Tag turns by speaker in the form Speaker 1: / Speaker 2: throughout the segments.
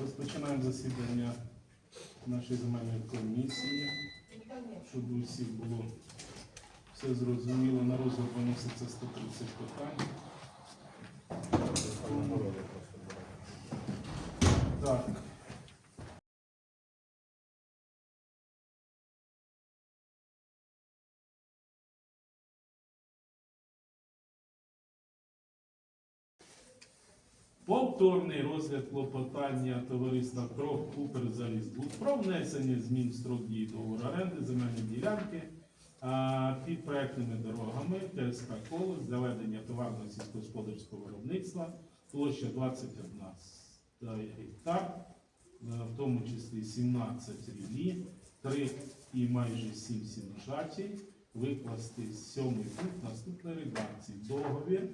Speaker 1: Розпочинаємо засідання нашої земельної комісії, щоб у було все зрозуміло. На розгляд виноситься 130 питань. Так. Повторний розгляд клопотання товариства Крок Укрзалізбуд про внесення змін строк дії договору оренди земельної ділянки а, під проектними дорогами ТСК «Колос» для ведення товарного сільськогосподарського виробництва площа 21 гектар, е, в тому числі 17 рілі, 3 і майже 7 сіножатій, викласти сьомий пункт наступної редакції. Договір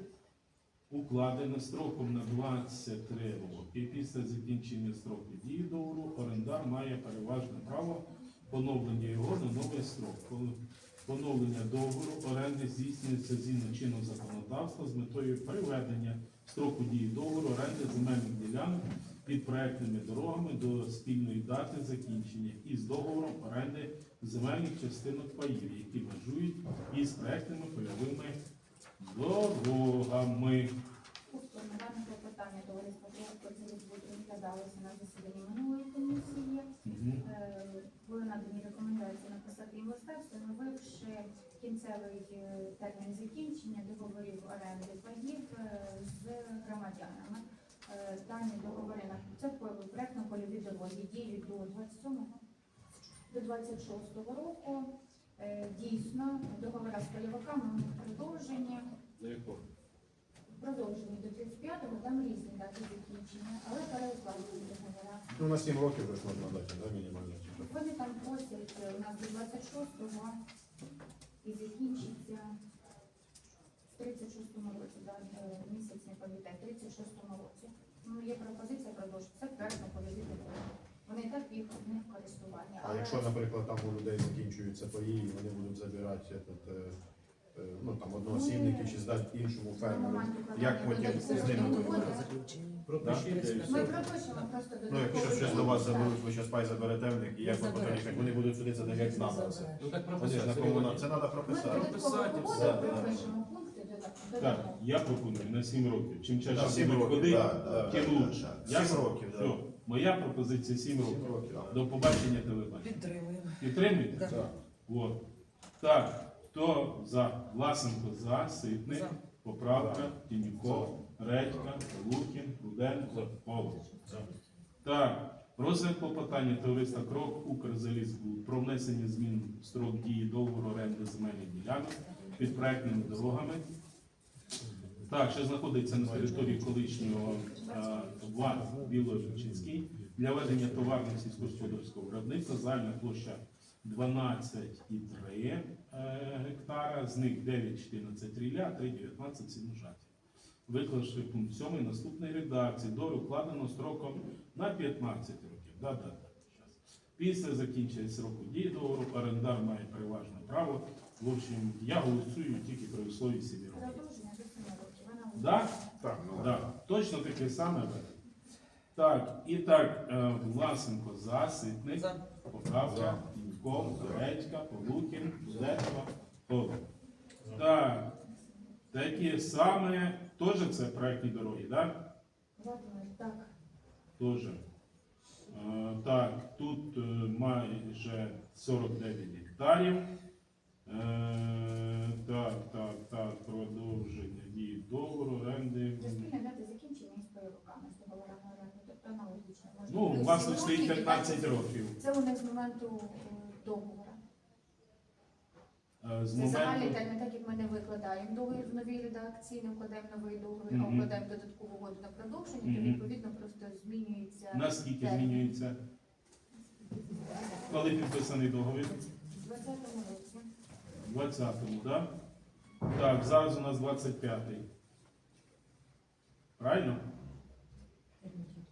Speaker 1: укладено строком на 23 роки. Після закінчення строку дії договору орендар має переважне право поновлення його на новий строк. Поновлення договору оренди здійснюється згідно чинного законодавства з метою приведення строку дії договору оренди земельних ділянок під проектними дорогами до спільної дати закінчення із договором оренди земельних частинок паїв, які межують із проектними польовими дорогами.
Speaker 2: Дане клопотання товариства Кривоцелізбуд розглядалося на засіданні минулої комісії. Е, Були надані рекомендації написати листа, встановивши кінцевий е, термін закінчення договорів оренди паїв е, з громадянами. Дані договори на це проектно-польові дороги діють до 27 до 26 року. Е, Дійсно, договори з польовиками у них продовжені.
Speaker 1: До якого?
Speaker 2: Продовжені до 35-го, там різні дати закінчення, але переукладені договори.
Speaker 3: Ну, на 7 років вже можна дати, да, мінімально.
Speaker 2: Вони там просять е, у нас до 26-го і закінчиться в 36-му році, да, е, місяць не пам'ятаю, в 36-му році. Ну, є пропозиція продовжити. Це проектно полові договори. Вони так їх в користування.
Speaker 3: А якщо, наприклад, там у людей закінчуються паї, і вони будуть забирати этот, е, е, ну, там, одноосібників чи здати іншому фермеру, як потім з ними виходити?
Speaker 4: Пропишіть, і
Speaker 2: Ми
Speaker 4: все.
Speaker 2: пропишемо просто
Speaker 3: Ну, якщо
Speaker 2: додатково.
Speaker 3: щось до вас заберуть, ви щось пай заберете в них, і як ви потім, як вони будуть судитися, так як з нами все.
Speaker 4: Ну так
Speaker 3: Вони ж на комуна... Це треба
Speaker 2: Ми
Speaker 3: прописати.
Speaker 2: додатково
Speaker 4: Прописати
Speaker 3: все, да.
Speaker 2: пропишемо пункти
Speaker 1: Так,
Speaker 2: додатково.
Speaker 1: я пропоную на 7 років. Чим чаще
Speaker 3: 7
Speaker 1: будуть
Speaker 3: років,
Speaker 1: ходити,
Speaker 3: да, да,
Speaker 1: тим
Speaker 3: да,
Speaker 1: лучше.
Speaker 3: да.
Speaker 1: Ясно?
Speaker 3: 7 років,
Speaker 1: Все. Моя пропозиція 7
Speaker 3: 7
Speaker 1: років.
Speaker 3: років.
Speaker 1: До побачення телебачення.
Speaker 5: Підтримуємо.
Speaker 1: Підтримуєте?
Speaker 5: Так.
Speaker 3: Так.
Speaker 1: От. Так, хто за Власенко за, Ситник,
Speaker 5: За.
Speaker 1: Поправка, Тіміков, Редька, Лукін, Руденко, Павлов. Так, розгляд клопотання товариства Крок Укрзалізбуд про внесення змін в строк дії договору оренди земельних ділянок під проектними дорогами. Так, що знаходиться на території колишнього е, ВАД Білорічинський для ведення товарного сільськогосподарського виробництва загальна площа 12,3 е, гектара, з них 9,14 рілля, 3,19 сіножаті. Виклавши пункт 7 наступної редакції, долю вкладено строком на 15 років. Да, да, да. Після закінчення сроку дії договору орендар має переважне право. В общем, я голосую тільки при услові 7 років.
Speaker 2: Продовження до 7 років. Вона
Speaker 1: Да?
Speaker 3: Так, ну,
Speaker 1: Да, точно таке саме. буде. Так, і так, е, Власенко за, Ситник,
Speaker 5: За.
Speaker 1: Поправка, Тіньков, Редька, Полукін, Зетко, Павлов. Так, такі саме, теж це проектні дороги, так?
Speaker 2: Так.
Speaker 1: Теж. Е, Так, тут е, майже 49 гектарів. Е, Так, так, так, продовження дії договору, оренди.
Speaker 2: Частина дати закінчення з договорами оренди, тобто аналогічно.
Speaker 1: Ну, у вас тут стоїть
Speaker 2: років,
Speaker 1: 15 років.
Speaker 2: Це у них з моменту е, договору.
Speaker 1: Е, З
Speaker 2: Це загальний термін, так як ми не викладаємо договір в новій редакції, не вкладаємо новий договір, а
Speaker 1: Мгм.
Speaker 2: вкладаємо додаткову угоду на продовження, то
Speaker 1: Мгм.
Speaker 2: відповідно просто змінюється
Speaker 1: Наскільки
Speaker 2: термін.
Speaker 1: змінюється? Коли підписаний договір?
Speaker 2: В 20-му році.
Speaker 1: 20-му, так? Так, зараз у нас 25-й. Правильно?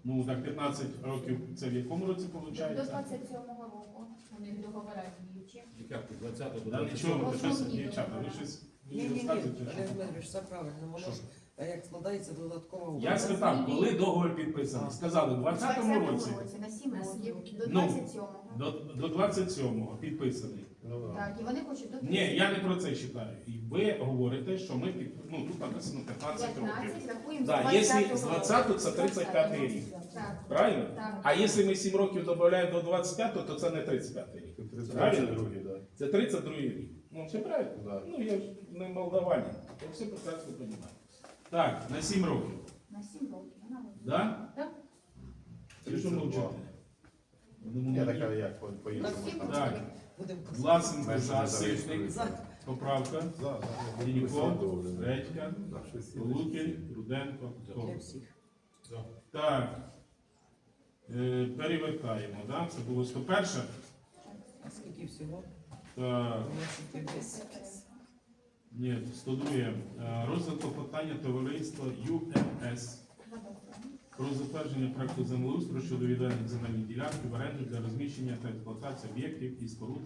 Speaker 1: Ну, так 15 років це в якому році
Speaker 2: До
Speaker 1: виходить?
Speaker 2: 27-го року у них договори діючі.
Speaker 4: Як тут 20 до
Speaker 1: Да,
Speaker 4: 27?
Speaker 1: нічого, ви щось, дівчата, ви щось
Speaker 5: Ні, ні, ні,
Speaker 1: розказуєте?
Speaker 5: Олег все правильно. Воно ж
Speaker 4: А як складається додаткова угода?
Speaker 1: Я спитав, коли договір підписаний. Сказали, в 20-му році.
Speaker 2: році, на 7 років, до
Speaker 1: Ну,
Speaker 2: 27-го.
Speaker 1: До, до 27-го підписаний.
Speaker 3: Ну.
Speaker 2: Так, і вони хочуть до
Speaker 1: Ні, я не про це читаю. І ви говорите, що ми під, ну тут написано 15 років.
Speaker 2: 15, рахуємо
Speaker 1: Да,
Speaker 2: з
Speaker 1: якщо
Speaker 2: 20-го
Speaker 1: з 20 це 35 рік.
Speaker 2: Так,
Speaker 1: Правильно?
Speaker 2: так.
Speaker 1: А якщо ми 7 років додаємо до 25, то це не 35 рік. Правильно? Це 32 рік. Ну, все правильно?
Speaker 3: Да.
Speaker 1: Ну, я ж не молдаванин. Я все прекрасно розумію. Так, на 7 років.
Speaker 2: На 7 років. вона буде.
Speaker 1: Да?
Speaker 2: Так.
Speaker 1: Чи що? Будемо
Speaker 3: Я
Speaker 1: мовчати.
Speaker 3: така, як по- по-іншому.
Speaker 2: На всі
Speaker 3: там.
Speaker 1: Так,
Speaker 4: Будемо
Speaker 1: Власенко за Ситник, поправка. Дінько, Редька, Лукін, Руденко,
Speaker 4: для
Speaker 1: Коваль.
Speaker 4: всіх.
Speaker 1: Так. Е, перевертаємо, да? Це було 101.
Speaker 4: А скільки всього?
Speaker 1: Так. Ні, 102. Е, Розгляд клопотання товариства ЮМС про затвердження проекту землеустрою щодо відведення земельної ділянки в оренду для розміщення та експлуатації об'єктів і споруд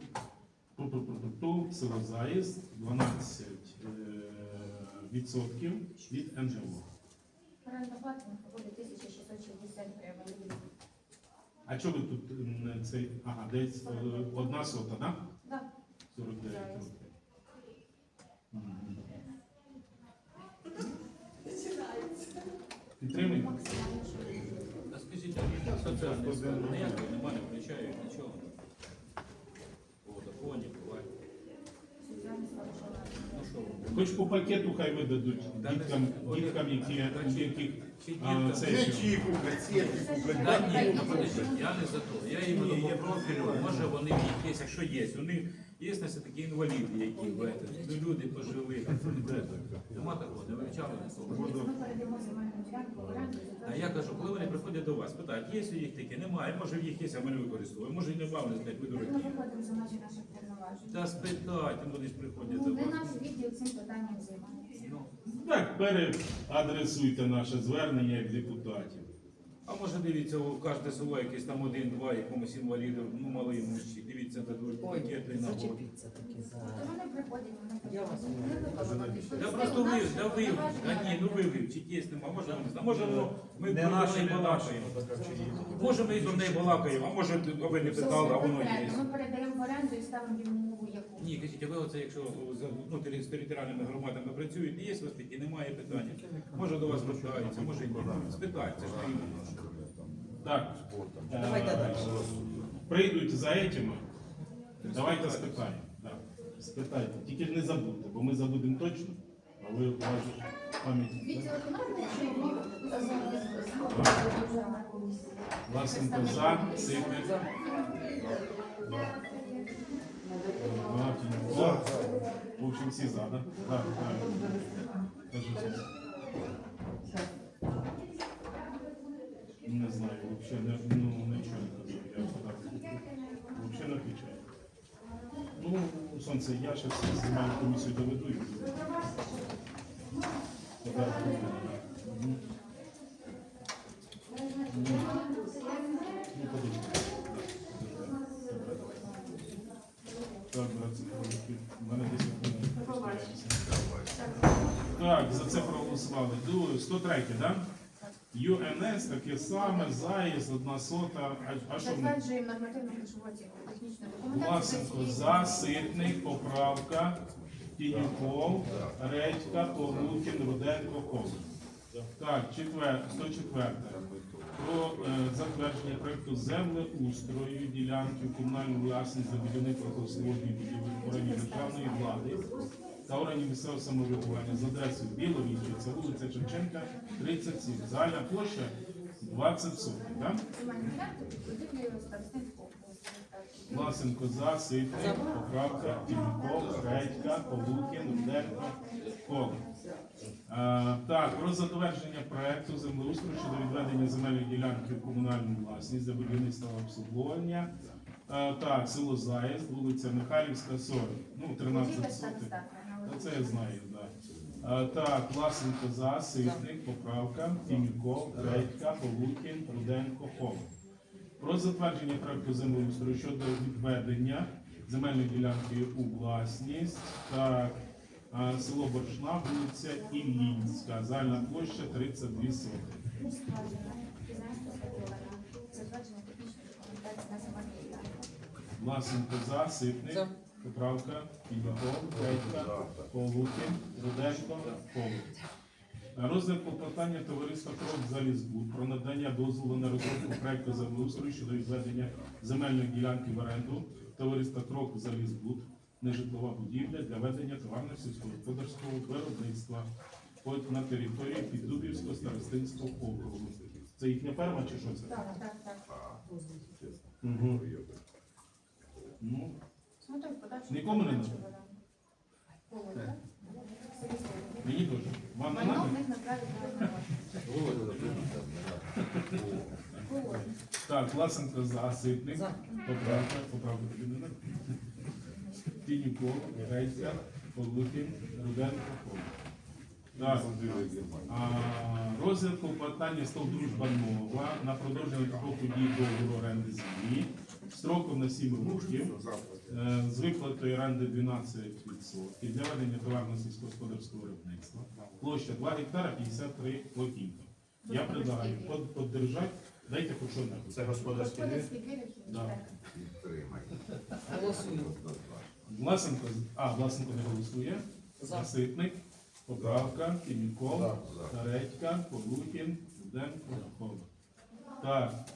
Speaker 1: село Заїзд, 12 е, відсотків від НЖО.
Speaker 2: Оренда плата виходить 1660 гривень.
Speaker 1: А чого ви тут цей, ага, десь е, одна сота, так?
Speaker 2: Так.
Speaker 1: 49 років. Мгм. Підтримуємо?
Speaker 5: А скажіть, а він соціальний сфери ніякої немає, не включають нічого. По законі, буває. Ну що.
Speaker 1: Хоч по пакету хай видадуть діткам, діткам, які, у яких а, це
Speaker 3: Не
Speaker 1: що?
Speaker 3: чі куплять, сітки куплять.
Speaker 5: Ні, ну подождіть, я не за то. Я іменно по профілю, може вони в них є, якщо є. У них є на все такі інваліди, які ну, люди пожили. Нема такого, не вивчали.
Speaker 2: Ми оренду.
Speaker 5: А я кажу, коли вони приходять до вас, питають, є у їх такі, немає, може в їх є, а ми не використовуємо, може і нема, вони знають, ви
Speaker 2: Ми виходимо за межі наших повноважень.
Speaker 5: Та спитайте, вони ж приходять
Speaker 2: Ну,
Speaker 5: до
Speaker 2: Не
Speaker 5: вас.
Speaker 2: наш відділ цим питанням займається.
Speaker 5: Ну,
Speaker 1: Так, переадресуйте наше звернення як депутатів.
Speaker 5: А може дивіться, у кожне село якесь там один-два, якомусь інваліду, ну малий мужчі, дивіться, дадуть
Speaker 4: Ой,
Speaker 5: пакети на
Speaker 4: зачепіться таки за.
Speaker 2: Вони приходять,
Speaker 4: Я вас.
Speaker 5: Да просто ви, да ви, а ні, ну ви вивчіть, є нема, може вони, а може воно, ми
Speaker 6: Не
Speaker 5: про
Speaker 6: наші, не
Speaker 5: балакаємо. Може ми про неї балакаємо, а може ви не питали, а воно є.
Speaker 2: Ми передаємо в оренду і ставимо йому умову яку.
Speaker 5: Ні, кажіть, а ви оце, якщо за- ну, з територіальними громадами працюєте, є вас такі, немає питання. Може до вас звертаються, може і ні. Спитайте, це ж не.
Speaker 1: Так, е,
Speaker 4: Давайте далі.
Speaker 1: прийдуть за этими, давайте спитаємо. Да. Спитайте, тільки ж не забудьте, бо ми забудемо точно, а ви у вас же пам'ять.
Speaker 2: Відділ економіки чи?
Speaker 1: Власенко за, Ситник. Багатенько.
Speaker 3: За,
Speaker 1: В общем, всі за, да? Так. Кажу. Не знаю, вообще не, ну, нічого не кажу. Я подав. Вообще не отвечаю. Ну, сонце, я ще знімаю комісію доведу. Так, братці, в мене 10 хвилин. Так, за це проголосували. Ду- 103, так? ЮНС таке саме, заїзд, одна сота. А, а що ми?
Speaker 2: Затверджуємо нормативну грошову оцінку технічної.
Speaker 1: Власенко за, Ситник, поправка, Тінюков, Редька, Павлукін, Руденко, Ков. Так, четвер, 104. Про е, затвердження проекту землеустрою ділянки в комунальну власність за будівництво обслуговування будівель органів державної влади та органів місцевого самоврядування з адресою Біловічиця, вулиця Шевченка, 37. Загальна площа 20 сотень. Так?
Speaker 2: Земельну ділянку під будівлею Старостинського округу.
Speaker 1: Власенко за, Ситник, поправка, Тіміков, Редька, Павлукін, Руденко, Кол. Е, Так, про затвердження проекту землеустрою щодо відведення земельної ділянки в комунальну власність за будівництво обслуговування. Е, Так, село Заїзд, вулиця Михайлівська, 40, ну, 13 сотень. Та це я знаю, так. Да. Так, Власенко за, Ситник, поправка, Тіміков, Редька, Павлукін, Руденко, Кол. Про затвердження проекту землеустрою щодо відведення земельної ділянки у власність. Так, село Боршна, вулиця Іллінська, загальна площа 32 сотки.
Speaker 2: Скважина, затвердження.
Speaker 1: Власенко за, Ситник. Поправка, Підняков, Редька, Полукін, Руденко, Полук. Розгляд клопотання товариства «Крок Залізбуд» про надання дозволу на розробку проекту землеустрою щодо відведення земельної ділянки в оренду товариства «Крок Залізбуд» нежитлова будівля для ведення товарно сільськогосподарського виробництва на території Піддубівського старостинського округу. Це їхня ферма чи що це?
Speaker 2: Так, так, так.
Speaker 1: Угу. Ну,
Speaker 2: З метою подальшого
Speaker 1: Нікому не надо?
Speaker 2: в. Володя.
Speaker 1: Мені теж. Вам не
Speaker 2: Майно в них на.
Speaker 1: Так, Власенко за, Ситник. Поправка, поправка тобі не надо? Тініков, Грейця, Павлухін, Руденко, Пол. Так. А, Розгляд клопотання став дружба нова на продовження строку дії договору оренди землі строком на 7 років е, з виплатою оренди 12% для ведення товарно сільськогосподарського виробництва. Площа 2 гектара 53 плотінка. Я предлагаю под- поддержати, дайте хоч одне.
Speaker 3: Це господарський
Speaker 1: Да.
Speaker 2: так.
Speaker 1: Власенко, а, Власенко не голосує.
Speaker 4: За.
Speaker 1: Заситник, поправка, Тіміков,
Speaker 3: За.
Speaker 1: Редька, Полухін, Руденко, Рахова. Так.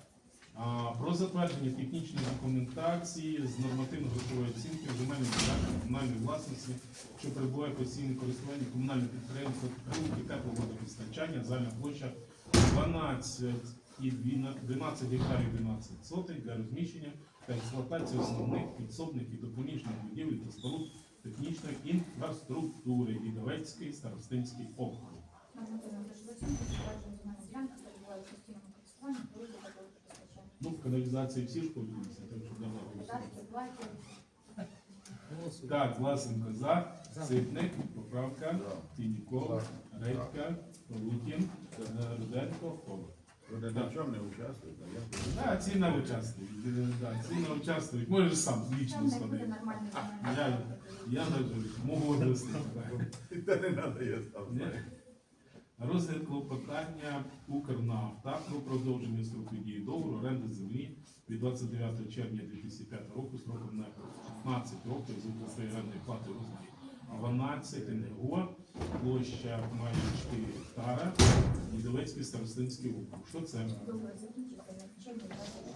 Speaker 1: Про затвердження технічної документації з нормативно-грошової оцінки земельної ділянки комунальної власності, що перебуває в постійному користуванні комунального підприємства «Прилуки тепловодопостачання, загальна площа 12 і 12 гектарів 12 сотих для розміщення та експлуатації основних підсобних і допоміжних будівель та споруд технічної інфраструктури Відовецький старостинський округ.
Speaker 2: Ділянка.
Speaker 1: Ну, в каналізації всі ж пользуються, так що давай голосуємо.
Speaker 2: Податки, платять.
Speaker 4: Голосую.
Speaker 1: Так, Власенко за. Ситник, поправка, Тініков, Редька, Лукін, Руденко, Холод.
Speaker 6: В чому не участвують, а я
Speaker 1: Да, ці не участвують, да, ці не участвують. Можеш сам лічно сходити. Я, я можу одвести.
Speaker 6: Та не треба, я сам
Speaker 1: Ні.
Speaker 6: знаю.
Speaker 1: Розгляд клопотання Укрнафта про продовження строку дії договору оренди землі від 29 червня 2005 року строком на 15 років з виплати орендної плати розмірі 12 НГО, площа має 4 гектара, Дідовецький старостинський округ. Що це?
Speaker 2: Добре, закінчити на червні 26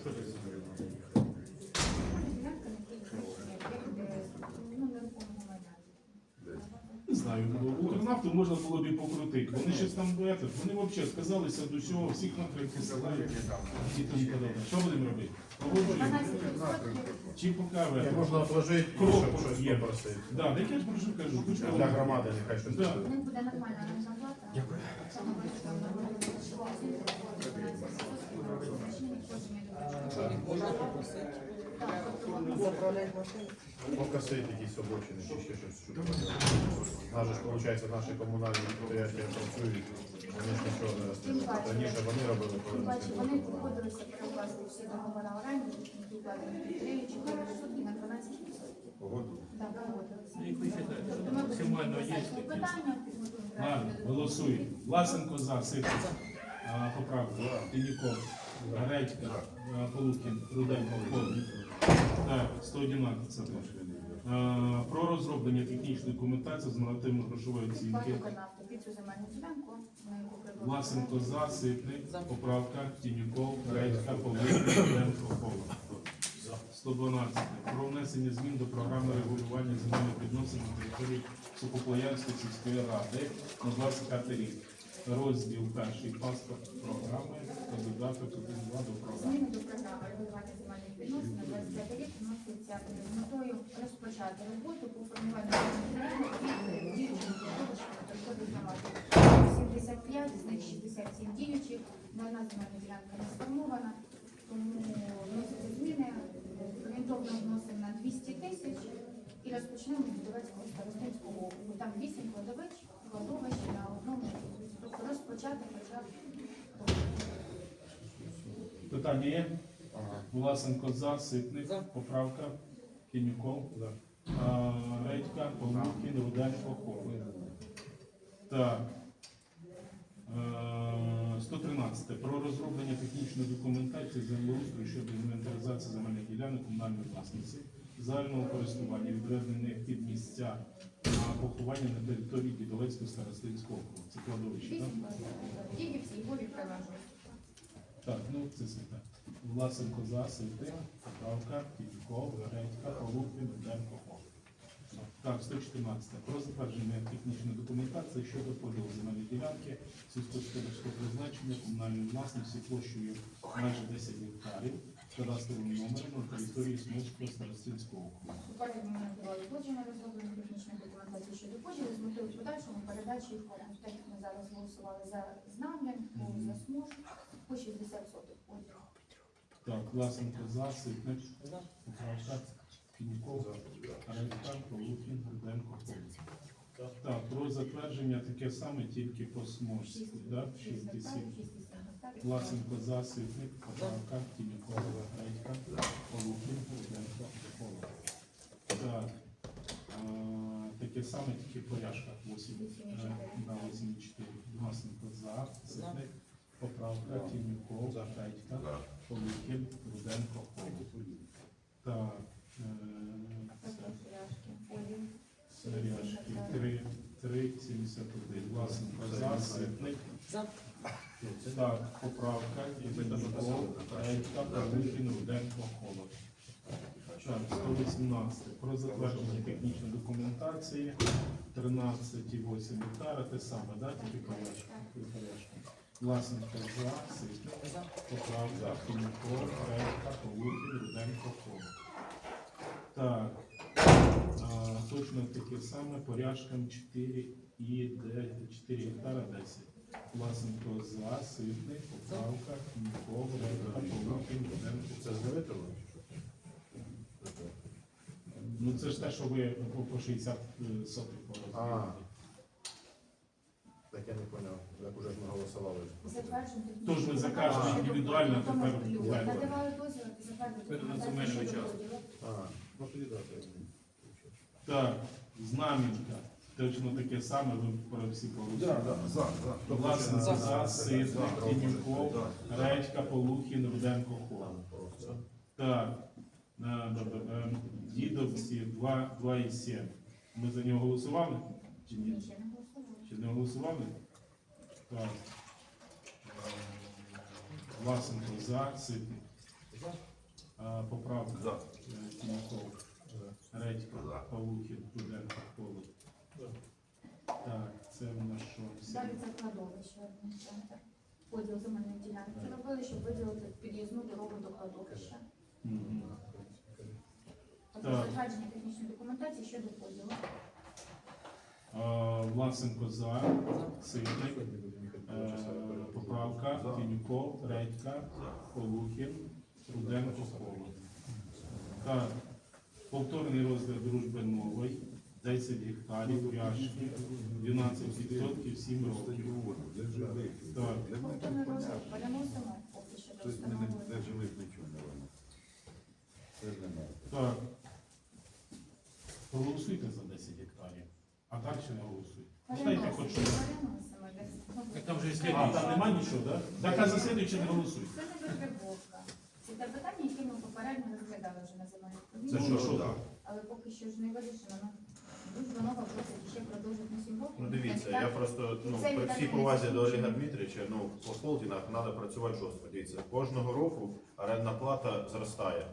Speaker 1: Що це за регіон?
Speaker 2: Ділянка на тій рішення, як де, ну, нерухомого майна.
Speaker 1: Знаю, Укрнафту можна було б і покрутити. Вони щось там этот, вони взагалі сказалися до всього, всіх напрямки посилають і тому подобне. Що будемо робити? Погоджуємо? Чи ви?
Speaker 3: Можна отложити,
Speaker 1: Крок
Speaker 3: щоб щось
Speaker 1: є.
Speaker 3: попросити.
Speaker 1: Да, так я ж про що кажу.
Speaker 3: Для громади нехай щось
Speaker 1: Да.
Speaker 3: Буде.
Speaker 2: нормальна орендна плата. Дякую. Саме більше там нормальна грошова оцінка, 12%, значення входження до бюджету.
Speaker 4: Їх можна попросити.
Speaker 2: Так,
Speaker 4: Заправляють машину.
Speaker 3: Покосити якісь обочини чи ще щось. щоб було. У нас же ж, виходить, наші комунальні підприємства працюють. Вони ж нічого не розповідають. Раніше вони робили, коли
Speaker 2: вони погодилися перекласти всі договори оренди, які укладені під 3-4% на 12%.
Speaker 6: Погоду.
Speaker 2: Так, погодилися.
Speaker 5: Ну,
Speaker 2: Тобто
Speaker 5: максимально є такі?
Speaker 2: питання,
Speaker 1: Ладно, голосуємо. Власенко за, а, поправка, Тиніков, Редька, Полукін, Руденко, Холод. Так, 111 це теж. А, Про розроблення технічної документації з нормативно-грошової оцінки.
Speaker 2: Панюка нафту під цю земельну ділянку, на яку предложили.
Speaker 1: Власенко за, Ситник, поправка, Тінюков, Редька, Павлик, Руденко, Холод. 112. Про внесення змін до програми регулювання земельних відносин на території Сухоплоянської сільської ради на 25 рік. Розділ перший паспорт програми та додаток 1-2 до програми.
Speaker 2: Зміни до програми регулювання відносин на 25 рік вносяться з метою розпочати роботу по формуванню від діючих до продажу та приходить 75, з них 67 діючих, на одна земельна ділянка не сформована, тому вносяться зміни, орієнтовно вносимо на 200 тисяч і розпочнемо з старостинського округу. Там 8 кладовищ, кладовищ на одному, тобто розпочати хоча б
Speaker 1: Питання є? Власенко за, Ситник,
Speaker 4: За.
Speaker 1: поправка, Кінюков, А, Редька, Полухін, Руденко, Ховий. Так. Е, 113. Про розроблення технічної документації землеустрою щодо інвентаризації земельних ділянок комунальної власності загального користування, відведених під місця на поховання на території Дідовецького старостинського округу. Це кладовище, так?
Speaker 2: Тільки всі горі.
Speaker 1: Так, ну це все так. Власенко за, Сити, Поправка, Тітіков, Редька, Полухін, Руденко, Хов. Так, 114. Про затвердження технічної документації щодо поділу земельної ділянки сільськогосподарського призначення комунальної власності площею майже 10 гектарів кадастровим номером на території Смольського старостинського округу.
Speaker 2: Попередньо ми надавали згодження розроблення технічної документації щодо поділу з метою подальшому передачі їх в оренду. Так як ми зараз голосували за знам'я, за смуж, по 60 соток.
Speaker 1: Так, Власенко за, Ситник. Поправка, Тіньков, Редька, Полухін, Руденко, Хов. Так, про затвердження таке саме, тільки по да?
Speaker 2: 6
Speaker 1: 67.
Speaker 2: гектарів, 67 гектарів.
Speaker 1: Власенко за, Ситник, Поправка, Тінькова, Редька, Полухін, Руденко, Хов. Так, таке саме, тільки по Яшках 8. Е, На 8,4. Власенко за, Ситник, Поправка, Тіньков, Редька, Полухін, Руденко, Хов. Так. Сережки 3, 3, 71. Власенко за, Ситник. Так, поправка, Євгенков, Редька, Павлухін, Руденко, Холод. Так, 118. Про затвердження технічної документації 13,8 гектара, те саме, да, тільки колешка. Власенко за, Ситник.
Speaker 4: За.
Speaker 1: Поправка, Євгенков, Редька, Павлухін, Руденко, Холод. Так, а, точно таке саме, поряшкам 4 і 4 гектара 10. Власенко за, Ситник, поправка, Євгенков, Редька, Павлухін, Руденко.
Speaker 3: Це з чи?
Speaker 1: Ну це ж те, що ви по, по 60 е, сотих порозуміли.
Speaker 3: Я не поняв, як уже ж ми голосували.
Speaker 2: Затверджуємо технічну
Speaker 1: Тож ви закажете
Speaker 2: документацію
Speaker 1: індивідуально,
Speaker 2: поділу.
Speaker 1: тепер.
Speaker 2: Надавали дозвіл,
Speaker 5: Це на
Speaker 2: документацію щодо
Speaker 5: участок.
Speaker 2: поділу.
Speaker 3: А, ну тоді так.
Speaker 1: Так, знамінка. Точно таке саме, ви про всі порозуміли.
Speaker 6: за, за.
Speaker 1: Власенко за,
Speaker 3: За.
Speaker 1: Ситник,
Speaker 3: За.
Speaker 1: Тінюков, Редька, Полухін, Руденко, Холод. Так, б- б- б- дідовці 2,7. Ми за нього голосували? Чи
Speaker 2: Ні,
Speaker 1: ні?
Speaker 2: ще не голосували.
Speaker 1: Чи не голосували? Так. Е, Власенко за, Ситник.
Speaker 4: За.
Speaker 1: Поправка.
Speaker 6: За.
Speaker 1: Е, Тімаков. Редько,
Speaker 6: За.
Speaker 1: Павлухін, Руденко, Холод. Так, це в нас що?
Speaker 2: Далі це кладовище. Поділ земельної ділянки зробили, щоб виділити під'їзну дорогу до кладовища. Тобто
Speaker 1: Так.
Speaker 2: затвердження технічної документації щодо поділу.
Speaker 1: Власенко за, Ситник. Е, Поправка, Тінюков, Редька, Полухін, Руденко, Холод. Так, повторний розгляд дружби нової, 10 гектарів, пряжки, 12% 7 років. Так.
Speaker 2: Повторний розгляд переносимо поки що до
Speaker 6: Тобто
Speaker 2: встановлення.
Speaker 1: Так. Проголосуйте за 10 гектарів, а далі не голосуйте. Знаєте, хоч щось.
Speaker 5: Так там же і
Speaker 1: А,
Speaker 5: слідуючий.
Speaker 1: там нема нічого, так? Да? Так, а за слідуючи не голосуйте.
Speaker 2: Це не витребовка. Це те питання, яке ми попередньо розглядали вже на земельних
Speaker 3: Це що,
Speaker 1: що
Speaker 3: так?
Speaker 2: Але поки що ж не вирішено. Ну, Дуже нова просить ще продовжити на 7 років.
Speaker 3: Ну дивіться, я просто ну, при всій повазі до. Олега Дмитровича, ну по холдингах треба працювати жорстко. Дивіться, кожного року орендна плата зростає.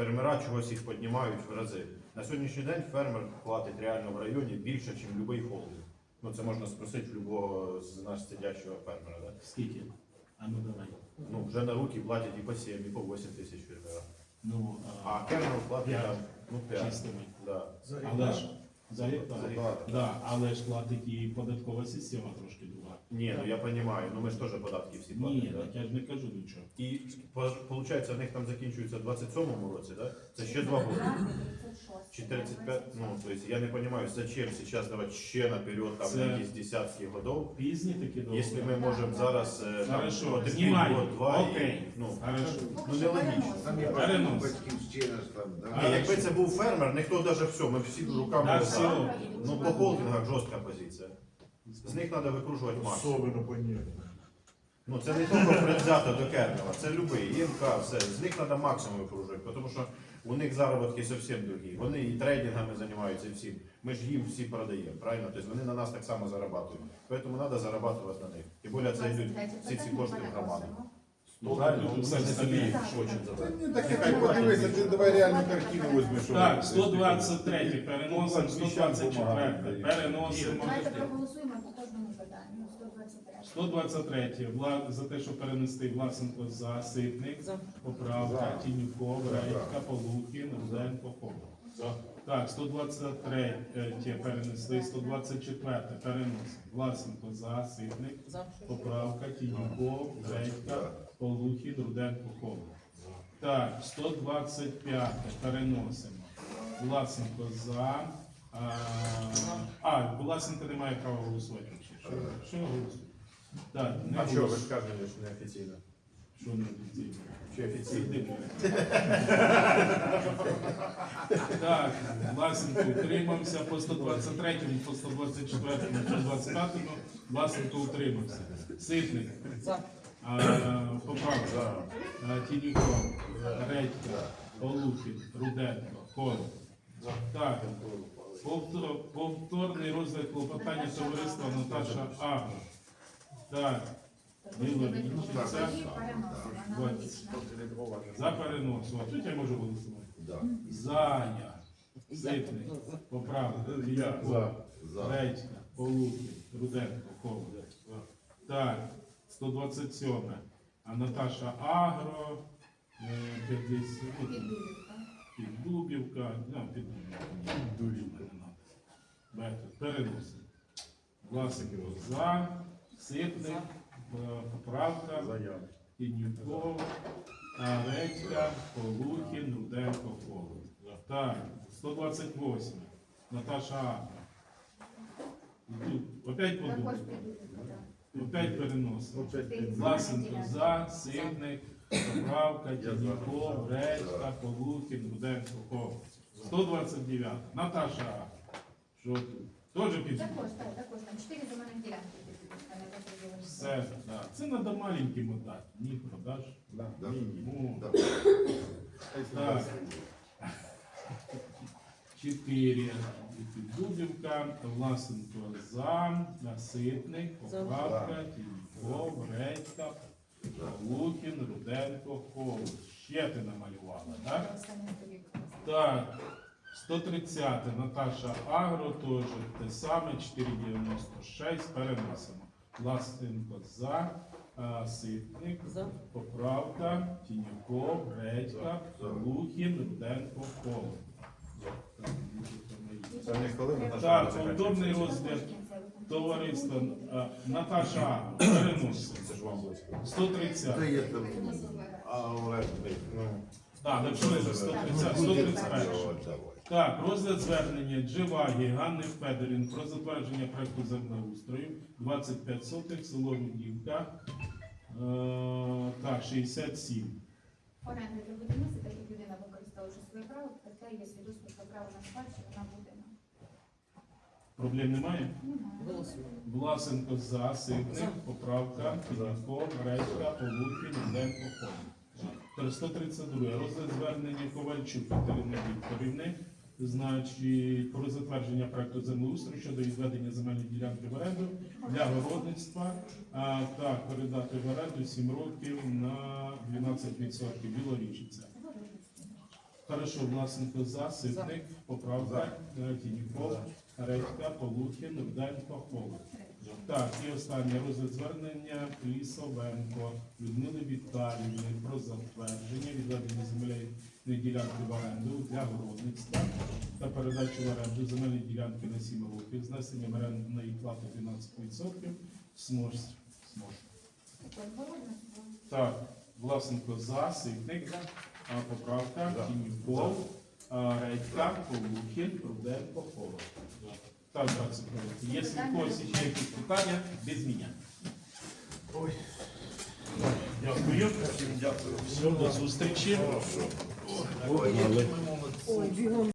Speaker 3: Фермера чогось їх піднімають в рази. На сьогоднішній день фермер платить реально в районі більше, ніж будь-який холдинг. Ну це можна спросити в любого з нас сидячого фермера. Да?
Speaker 1: Скільки? А ну давай.
Speaker 3: Ну вже на руки платять і по 7, і по 8 тисяч фермера.
Speaker 1: Ну, а,
Speaker 3: А фермер платить там, ну 5.
Speaker 1: чистими.
Speaker 3: Да.
Speaker 1: Але ж за гектар. Да, але ж платить і податкова система трошки друга.
Speaker 3: Ні, ну я розумію, ну ми ж теж податки всі
Speaker 1: Ні,
Speaker 3: платимо. да?
Speaker 1: так я ж не кажу нічого.
Speaker 3: І виходить, в них там закінчується в 27-му році, да? Це ще два роки. Чи 35, ну, то есть я не понимаю, зачем сейчас давать ще наперед там
Speaker 1: Це-
Speaker 3: на якісь десятки годов,
Speaker 1: Пізні такі договори.
Speaker 3: якщо ми можемо зараз е, там,
Speaker 1: Хорошо,
Speaker 3: один
Speaker 1: знімаю.
Speaker 3: год, два, і,
Speaker 1: Окей.
Speaker 3: ну,
Speaker 1: Хорошо.
Speaker 3: ну нелогічно.
Speaker 6: Там є
Speaker 1: Перенос.
Speaker 6: батьківщина ж там, да?
Speaker 3: Ні, якби це був фермер, ніхто навіть все, ми всі руками не
Speaker 1: все.
Speaker 3: Ну, по холдингах жорстка позиція. З них треба викружувати максимум.
Speaker 7: Особенно понятно.
Speaker 3: Ну це не тільки предвзято до Кернела, це любий, ІМК, все. З них треба максимум викружувати, тому що у них заробітки зовсім другі. Вони і трейдингами займаються і всім. Ми ж їм всі продаємо, правильно? Тобто вони на нас так само заробляють. Тому треба заробляти на них. Тим більше це йдуть всі ці кошти в громаду.
Speaker 1: Ну,
Speaker 3: Правильно?
Speaker 1: тут все остальне.
Speaker 3: Хочуть
Speaker 7: Та
Speaker 3: забрати.
Speaker 7: ні, так нехай подивися, ти давай реальну картину візьми,
Speaker 1: Так,
Speaker 7: вони-
Speaker 1: 123 переносимо,
Speaker 7: Ну,
Speaker 1: 124 переносимо.
Speaker 2: Давайте проголосуємо по кожному питанню. 123.
Speaker 1: 123 Вла- за те, щоб перенести Власенко за Ситник, поправка. Тінюков,
Speaker 7: За.
Speaker 1: Рейка, Полукін, Руденко, Кова. Так, 123 перенесли, 124 переносимо. Власенко за Ситник, поправка, Тінюков, Рейка, Полухін, Руденко, Кова. Так, 125 переносимо. Власенко за. А, а Власенко не має права голосувати. Що, голосую? Так, не
Speaker 3: А що, ви ж кажете, що не офіційно?
Speaker 1: Що не офіційно?
Speaker 3: Чи офіційно?
Speaker 1: Блядь. Так, Власенко утримався по 123, по 124, по 125, Власенко утримався. Ситник,
Speaker 4: За.
Speaker 1: А, поправка. А, Тінюков, Редько, Олухін, Руденко, Кол. Так, повтор- повторний розгляд клопотання товариства Наташа Агро. Так, закінчиться. За перенос. О, Тут я можу голосувати. Зая, Ситник, поправка, Тінюков,
Speaker 7: За.
Speaker 1: Редька, Полухін, Руденко, Кол. Так, 127. А Наташа Агро, е, 50. ну,
Speaker 2: Підбудівка.
Speaker 1: Піддубівка, ну, піддубівка. Бето, переносимо. Власенко за, Ситник, е, поправка,
Speaker 7: Заяв.
Speaker 1: Піднюков, Редька, Полухін, Руденко, Холод. Так, 128. Наташа Агро. Опять
Speaker 2: так.
Speaker 1: Опять переносимо. Власенко за, Ситник, поправка, Тіньков, Редька, Полухін, Руденко, Холод. 129. Наташа, що тут? Теж під
Speaker 2: Також, так, також там 4 земельні ділянки
Speaker 1: все. Да. Це треба маленьким отдати. Ні, продаж.
Speaker 7: Да.
Speaker 6: Да.
Speaker 1: Ну,
Speaker 6: Да.
Speaker 1: так. Чотири. Піддубівка, Власенко за, Наситник, Поправка, Тіньков, Редька, Лукін, Руденко, Холод. Ще ти намалювала, так? Так, 130 Наташа Агро теж те саме, 4,96, переносимо. Власенко за, а, Ситник,
Speaker 4: За.
Speaker 1: поправка, Тінюков, Редька, Лухін, Руденко, Холод.
Speaker 3: Це не коли Наташа
Speaker 1: Так, повторний розгляд товариства а, Наташа Агро.
Speaker 3: Це ж вам близько.
Speaker 1: 130.
Speaker 6: Та є там.
Speaker 3: А, Олег, ну,
Speaker 1: так що це 130, 131. Так, розгляд звернення Дживагі Ганни Федорін про затвердження проекту землеустрою 25 сотих, село Рудівка. Е, так, 67.
Speaker 2: Оренди для будівництва, так як людина використовує своє право, таке є свідоцтво право на спадщину на будинок.
Speaker 1: Проблем немає?
Speaker 2: Немає.
Speaker 1: Власенко за, Ситник, поправка, Підняко, Редька, Полухін, Руденко, Хон. 132. Розгляд звернення Ковальчук Катерини Вікторівни. Значить, про затвердження проекту землеустрою щодо відведення земельної ділянки в оренду для городництва. А, так, передати в оренду 7 років на 12% Білорічиця. Хорошо, Власенко за, Ситник, поправка, Тіньков, Редька, Полухін, Руденко, Холод. Так, і останнє. Розгляд звернення Лісовенко Людмили Віталіївни про затвердження відведення земель ділянки в оренду для городництва та передачу в оренду земельної ділянки на 7 років, знесенням орендної плати 12%, смож. смож. Так, Власенко за, Ситник, поправка, а, Редька, Полухін, Руденко, Холод. Так, так, Сидорович. Якщо в когось ще якісь питання, без мене. Дякую. Дякую. Всього до зустрічі.
Speaker 4: Ой, бігом.